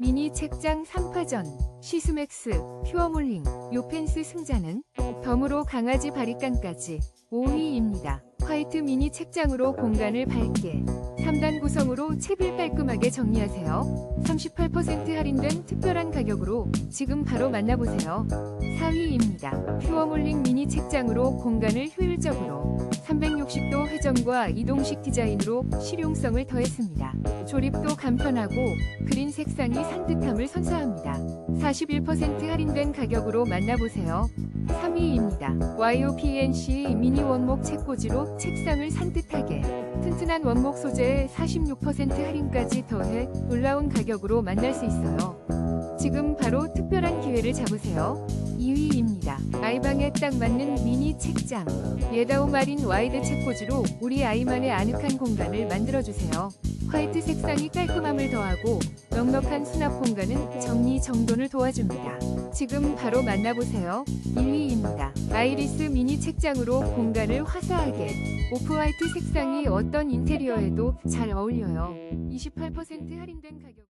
미니 책장 3파전, 시스맥스, 퓨어몰링, 요펜스 승자는 덤으로 강아지 바리깡까지 5위입니다. 화이트 미니 책장으로 공간을 밝게 3단 구성으로 책을 깔끔하게 정리하세요. 38% 할인된 특별한 가격으로 지금 바로 만나보세요. 4위입니다. 퓨어몰링 미니 책장으로 공간을 효율적으로 360도 회전과 이동식 디자인으로 실용성을 더했습니다. 조립도 간편하고 그린 색상이 산뜻함을 선사합니다. 41% 할인된 가격으로 만나보세요. 3위입니다. YOPNC 미니 원목 책꽂이로 책상을 산뜻하게 튼튼한 원목 소재에 46% 할인까지 더해 놀라운 가격으로 만날 수 있어요. 지금 바로 특별한 기회를 잡으세요. 2위입니다. 아이방에 딱 맞는 미니 책장. 예다우 마린 와이드 책꽂이로 우리 아이만의 아늑한 공간을 만들어주세요. 화이트 색상이 깔끔함을 더하고 넉넉한 수납 공간은 정리 정돈을 도와줍니다. 지금 바로 만나보세요. 2위입니다. 아이리스 미니 책장으로 공간을 화사하게 오프화이트 색상이 어떤 인테리어에도 잘 어울려요. 28% 할인된 가격